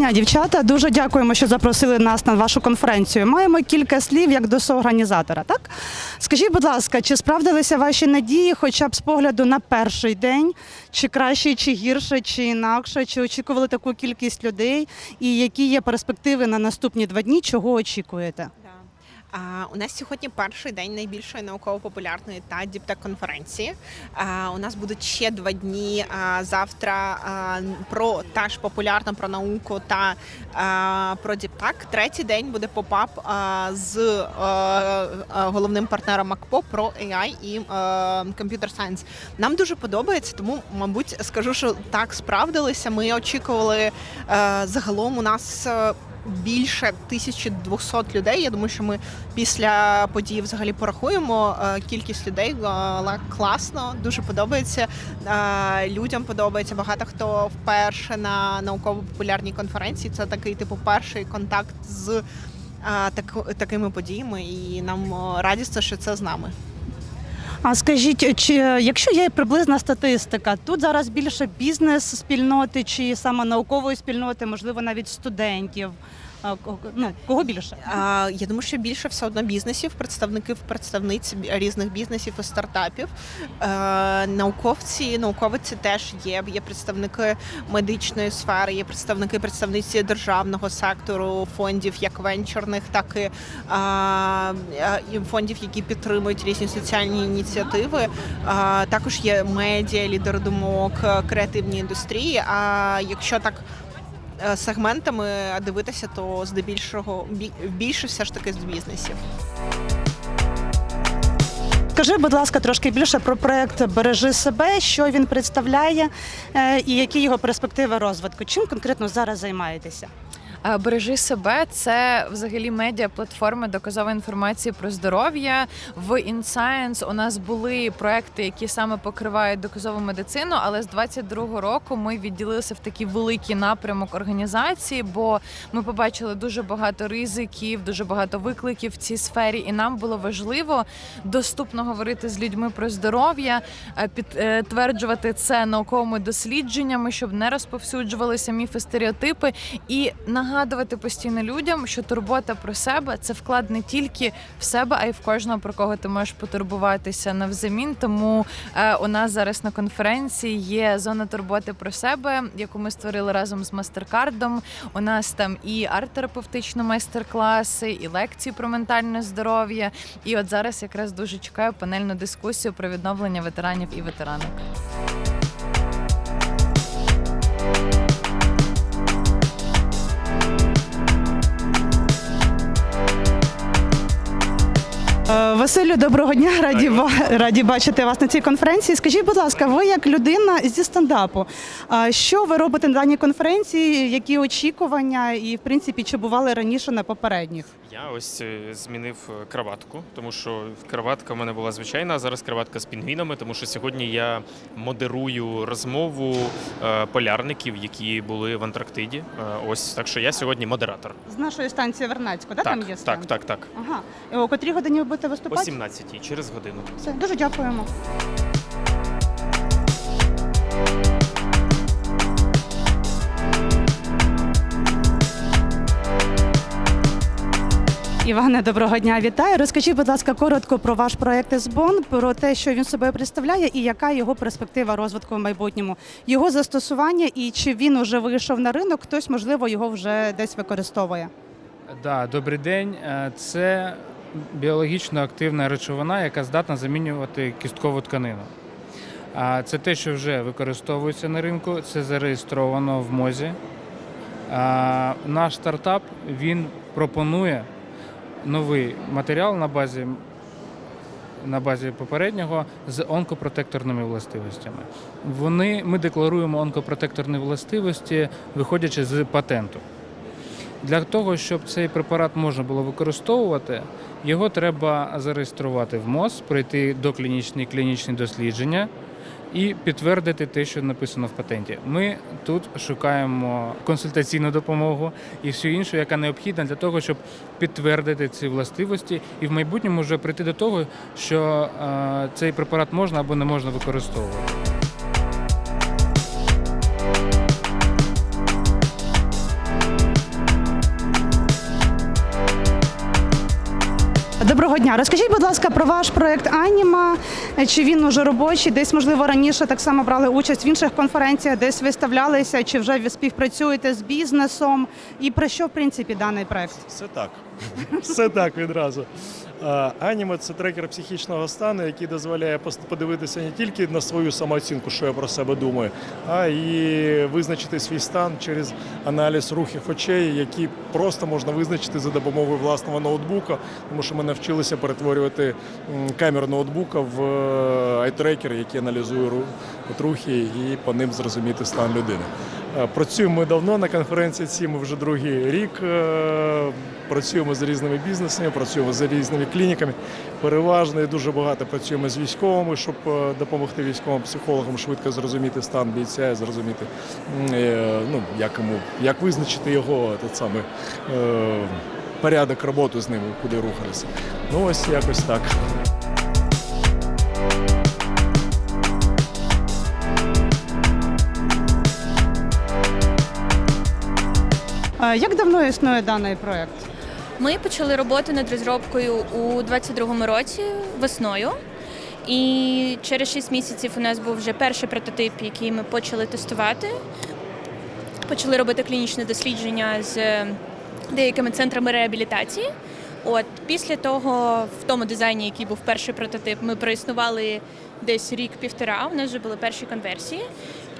дня, дівчата. Дуже дякуємо, що запросили нас на вашу конференцію. Маємо кілька слів як до соорганізатора. Так скажіть, будь ласка, чи справдилися ваші надії, хоча б з погляду на перший день, чи краще, чи гірше, чи інакше, чи очікували таку кількість людей, і які є перспективи на наступні два дні? Чого очікуєте? У нас сьогодні перший день найбільшої науково-популярної та діптек конференції. А, у нас будуть ще два дні завтра про теж популярно про науку та про діптек. Третій день буде попап з а, а, головним партнером МакПо про AI і Computer Science. Нам дуже подобається, тому мабуть скажу, що так справдилися. Ми очікували а, загалом у нас. Більше 1200 людей. Я думаю, що ми після події взагалі порахуємо е, кількість людей. е, класно, дуже подобається. Е, Людям подобається. Багато хто вперше на науково-популярній конференції. Це такий типу перший контакт з так, такими подіями, і нам радісно, що це з нами. А скажіть, чи якщо є приблизна статистика, тут зараз більше бізнес спільноти чи саме наукової спільноти, можливо, навіть студентів. А, Ну кого більше? А, Я думаю, що більше все одно бізнесів, представників, представниць різних бізнесів і стартапів. Е, Науковці, науковиці теж є. Є представники медичної сфери, є представники представниці державного сектору, фондів, як венчурних, так і, а, фондів, які підтримують різні соціальні ініціативи. А, Також є медіа, лідери думок, креативні індустрії. А якщо так сегментами дивитися, то здебільшого бі- більше все ж таки з бізнесів. Скажи, будь ласка, трошки більше про проект Бережи себе, що він представляє е, і які його перспективи розвитку. Чим конкретно зараз займаєтеся? Е, Бережи себе це взагалі медіа платформи доказової інформації про здоров'я. В InScience у нас були проекти, які саме покривають доказову медицину. Але з 22-го року ми відділилися в такий великий напрямок організації, бо ми побачили дуже багато ризиків, дуже багато викликів в цій сфері, і нам було важливо доступно говорити з людьми про здоров'я, е, підтверджувати це науковими дослідженнями, щоб не розповсюджувалися міфи, стереотипи і нагадувати постійно людям, що турбота про себе це вклад не тільки в себе, а й в кожного про кого ти можеш потурбуватися навзамін. Тому е, у нас зараз на конференції є зона турботи про себе, яку ми створили разом з мастеркардом. У нас там і арт-терапевтичні майстер-класи, і лекції про ментальне здоров'я. І от зараз якраз дуже чекаю панельну дискусію про відновлення ветеранів і ветеранок. Василю, доброго дня. Раді раді бачити вас на цій конференції. Скажіть, будь ласка, ви як людина зі стендапу, що ви робите на даній конференції? Які очікування, і в принципі, чи бували раніше на попередніх? Я ось е, змінив е, краватку, тому що краватка в мене була звичайна, а зараз краватка з пінгвінами, тому що сьогодні я модерую розмову е, полярників, які були в Антарктиді. Ось так що я сьогодні модератор. З нашої станції Вернацьку, да, так, там є стенд? так, так, так. Ага. О котрій годині ви будете О виступати? 17-й, через годину. Все, дуже дякуємо. Іване, доброго дня, вітаю. Розкажіть, будь ласка, коротко про ваш проект СБОН, про те, що він собою представляє, і яка його перспектива розвитку в майбутньому, його застосування і чи він уже вийшов на ринок, хтось можливо його вже десь використовує. Да, добрий день. Е, Це біологічно активна речовина, яка здатна замінювати кісткову тканину. Це те, що вже використовується на ринку, це зареєстровано в МОЗі. Наш стартап він пропонує новий матеріал на базі, на базі попереднього з онкопротекторними властивостями. Вони, ми декларуємо онкопротекторні властивості, виходячи з патенту. Для того, щоб цей препарат можна було використовувати, його треба зареєструвати в МОЗ, пройти доклінічні клінічні дослідження і підтвердити те, що написано в патенті. Ми тут шукаємо консультаційну допомогу і всю іншу, яка необхідна для того, щоб підтвердити ці властивості, і в майбутньому вже прийти до того, що е, цей препарат можна або не можна використовувати. Доброго дня. Розкажіть, будь ласка, про ваш проект Аніма. Чи він уже робочий? Десь, можливо, раніше так само брали участь в інших конференціях, десь виставлялися, чи вже ви співпрацюєте з бізнесом? І про що, в принципі, даний проект? Все так. Все так відразу. Аніме це трекер психічного стану, який дозволяє подивитися не тільки на свою самооцінку, що я про себе думаю, а і визначити свій стан через аналіз рухів очей, які просто можна визначити за допомогою власного ноутбука, тому що ми навчилися перетворювати камеру ноутбука в е, айтрекер, який аналізує рухи і по ним зрозуміти стан людини. Е, Працюємо ми давно на конференції. Ці ми вже другий рік. е, Працюємо з різними бізнесами, працюємо з різними клініками. Переважно і дуже багато працюємо з військовими, щоб е, допомогти військовим психологам швидко зрозуміти стан бійця, зрозуміти, ну, як, йому, як визначити його тот самий, е, порядок роботи з ними, куди рухатися. Ну ось якось так. Як давно існує даний проект? Ми почали роботу над розробкою у 22-му році весною. І через 6 місяців у нас був вже перший прототип, який ми почали тестувати. Почали робити клінічне дослідження з деякими центрами реабілітації. От після того, в тому дизайні, який був перший прототип, ми проіснували десь рік-півтора. У нас вже були перші конверсії.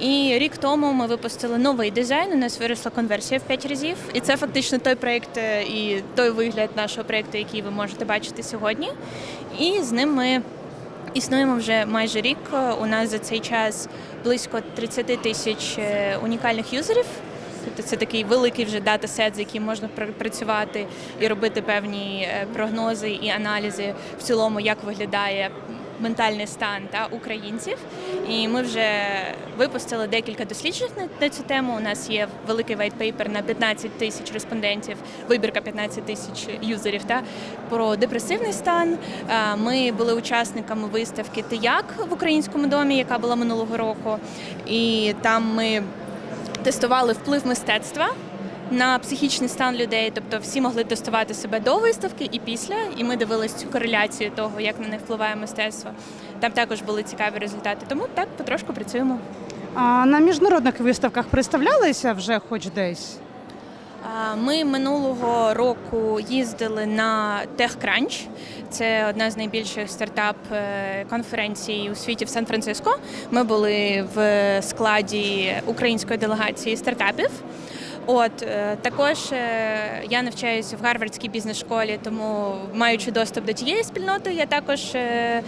І рік тому ми випустили новий дизайн. У нас виросла конверсія в 5 разів. І це фактично той проєкт е, і той вигляд нашого проєкту, який ви можете бачити сьогодні. І з ним ми існуємо вже майже рік. У нас за цей час близько 30 тисяч е, унікальних юзерів. Тобто це такий великий вже датасет, з яким можна пр- працювати і робити певні е, прогнози і аналізи в цілому, як виглядає ментальний стан та українців. І ми вже випустили декілька досліджень на, цю тему. У нас є великий paper на 15 тисяч респондентів, вибірка 15 тисяч юзерів та про депресивний стан. Е, Ми були учасниками виставки Ти як в українському домі, яка була минулого року, і там ми тестували вплив мистецтва. На психічний стан людей, тобто всі могли тестувати себе до виставки і після, і ми дивились цю кореляцію того, як на них впливає мистецтво. Там також були цікаві результати. Тому так потрошку працюємо. А на міжнародних виставках представлялися вже хоч десь? Ми минулого року їздили на TechCrunch. Це одна з найбільших стартап е, конференцій у світі в Сан-Франциско. Ми були в складі української делегації стартапів. От е, також е, я навчаюся в Гарвардській бізнес-школі, тому маючи доступ до тієї спільноти, я також е,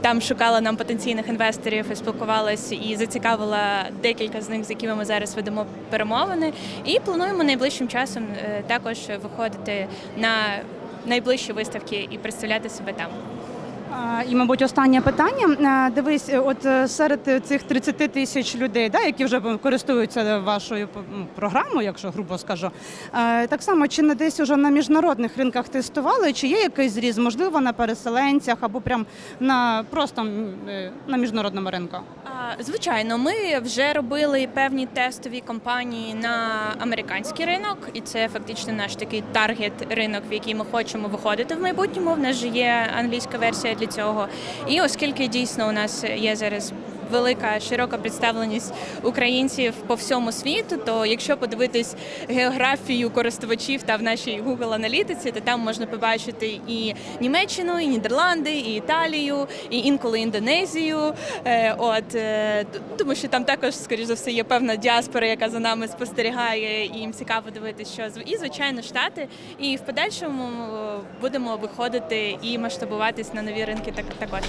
там шукала нам потенційних інвесторів і спілкувалася і зацікавила декілька з них, з якими ми зараз ведемо перемовини. І плануємо найближчим часом також виходити на найближчі виставки і представляти себе там. І, мабуть, останнє питання. Дивись, от е, серед цих 30 тисяч людей, да, які вже користуються вашою програмою, якщо грубо скажу, е, так само чи не десь уже на міжнародних ринках тестували, чи є якийсь зріз, можливо, на переселенцях або прям на просто е, на міжнародному ринку? Звичайно, ми вже робили певні тестові кампанії на американський ринок, і це фактично наш такий таргет ринок, в який ми хочемо виходити в майбутньому. В нас же є англійська версія для цього. І оскільки дійсно у нас є зараз. Велика широка представленість українців по всьому світу. То якщо подивитись географію користувачів та в нашій Google аналітиці, то там можна побачити і Німеччину, і Нідерланди, і Італію, і інколи Індонезію. Е, От е, тому, що там також, скоріш за все, є певна діаспора, яка за нами спостерігає, і їм цікаво дивитися, що і звичайно штати. І в подальшому будемо виходити і масштабуватись на нові ринки так також.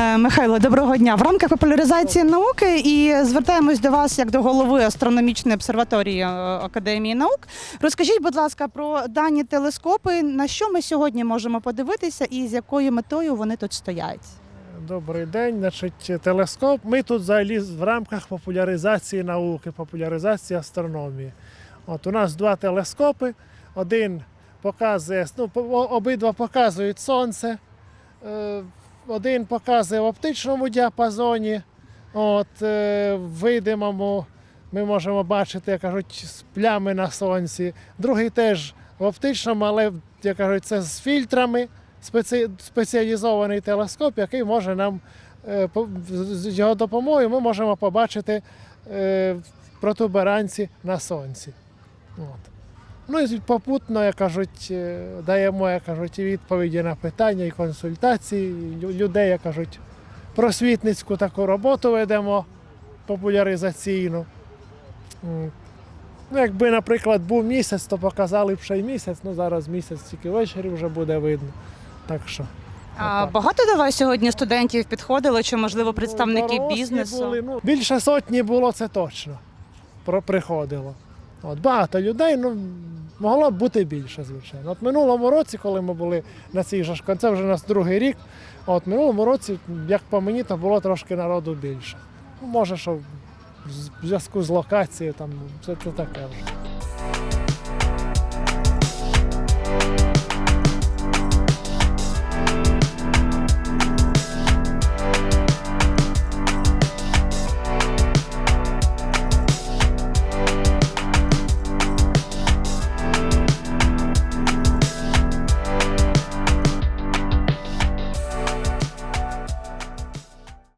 Михайло, доброго дня. В рамках популяризації науки і звертаємось до вас як до голови астрономічної обсерваторії е, Академії наук. Розкажіть, будь ласка, про дані телескопи, на що ми сьогодні можемо подивитися і з якою метою вони тут стоять. Добрий день. Значить, телескоп. Ми тут взагалі в рамках популяризації науки, популяризації астрономії. От у нас два телескопи. Один показує, ну, обидва показують сонце. Е, Один показує в оптичному діапазоні, От, е, в видимому ми можемо бачити, як кажуть, плями на сонці. Другий теж в оптичному, але як кажуть, це з фільтрами. Спеці... спеціалізований телескоп, який може нам е, з його допомогою ми можемо побачити е, протуберанці на сонці. От. Ну і попутно, як кажуть, е, даємо як кажуть, відповіді на питання і консультації людей, як кажуть, просвітницьку таку роботу ведемо популяризаційну. Ну, якби, наприклад, був місяць, то показали б ще й місяць, ну зараз місяць тільки ввечері вже буде видно. Так що. А отак. багато до вас сьогодні студентів підходило, чи можливо представники Ну, бізнесу? Були, ну, більше сотні було, це точно. Приходило. От, багато людей, ну, могло б бути більше, звичайно. От минулому році, коли ми були на цій же це вже у нас другий рік. От минулому році, як по мені, то було трошки народу більше. Ну, може, що в зв'язку з локацією, там, це, це таке вже.